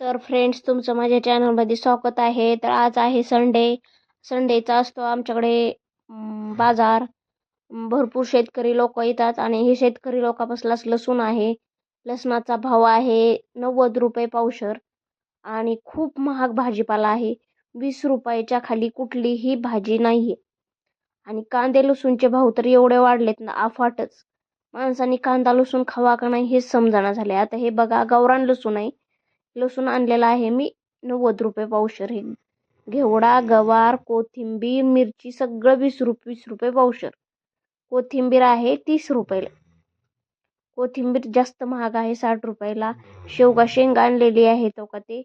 तर फ्रेंड्स तुमचं माझ्या चॅनलमध्ये स्वागत आहे. तर आज आहे संडे संडेचा असतो आमच्याकडे बाजार. भरपूर शेतकरी लोक येतात आणि हे शेतकरी लोकांपासलाच लसूण आहे. लसणाचा भाव आहे नव्वद रुपये पावशर आणि खूप महाग भाजीपाला आहे. वीस रुपयाच्या खाली कुठलीही भाजी नाही आहे आणि कांदे लसूणचे भाव तर एवढे वाढलेत ना अफाटच माणसाने कांदा लसूण खावा का नाही हेच समजाना झाले आता हे बघा गावरान लसूण आहे. लसूण आणलेला आहे. मी नव्वद रुपये पावशर हे घेवडा गवार कोथिंबीर मिरची सगळं वीस रुपये वीस रुपये पावशर कोथिंबीर आहे तीस रुपयाला. कोथिंबीर जास्त महाग आहे साठ रुपयाला. शेवगा शेंगा आणलेली आहे तो का ते?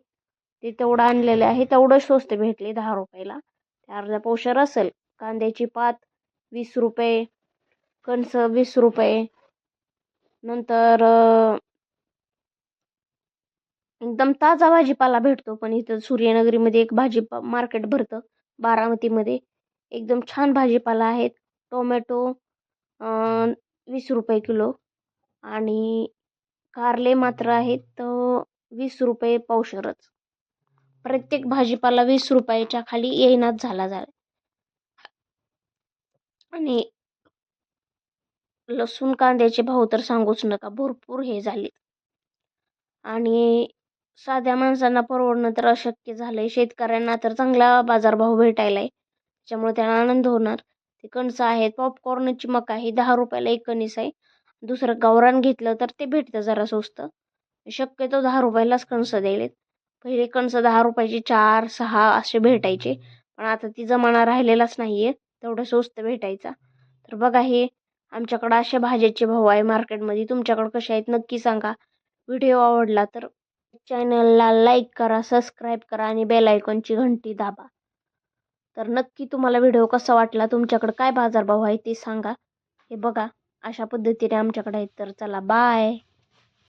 ते तेवढं आणलेलं आहे. तेवढं स्वस्त भेटले दहा रुपयाला. ते अर्धा पावशर असेल. कांद्याची पात वीस रुपये कणसं वीस रुपये. नंतर एकदम ताजा भाजीपाला भेटतो पण इथं सूर्यनगरीमध्ये एक भाजी मार्केट भरतं बारामतीमध्ये. एकदम छान भाजीपाला आहेत. टोमॅटो वीस रुपये किलो आणि कारले मात्र आहेत वीस रुपये पावशरच. प्रत्येक भाजीपाला वीस रुपयाच्या खाली येईनाच झाला झाला आणि लसूण कांद्याचे भाव तर सांगूच नका भरपूर हे झाले आणि साध्या माणसांना परवडणं तर अशक्य झालंय. शेतकऱ्यांना तर चांगला बाजारभाव भेटायला आहे त्याच्यामुळे त्यांना आनंद होणार. ते कणसं आहेत पॉपकॉर्नची मका ही दहा रुपयाला एक कणीस आहे. दुसरं गावरान घेतलं तर ते भेटतं जरा स्वस्त. शक्यतो दहा रुपयालाच कणसं द्यायलेत. पहिले कणसं दहा रुपयाचे चार सहा असे भेटायचे. पण आता ती जमाना राहिलेलाच नाही आहे तेवढं स्वस्त भेटायचा. तर बघा हे आमच्याकडं अशा भाज्याचे भाव आहे मार्केटमध्ये तुमच्याकडं कसे आहेत नक्की सांगा. व्हिडिओ आवडला तर चॅनलला लाईक करा सबस्क्राईब करा आणि बेल आयकॉनची घंटी दाबा. तर नक्की तुम्हाला व्हिडिओ कसा वाटला तुमच्याकडं काय बाजारभाव आहे ते सांगा. हे बघा अशा पद्धतीने आमच्याकडे आहेत. तर चला बाय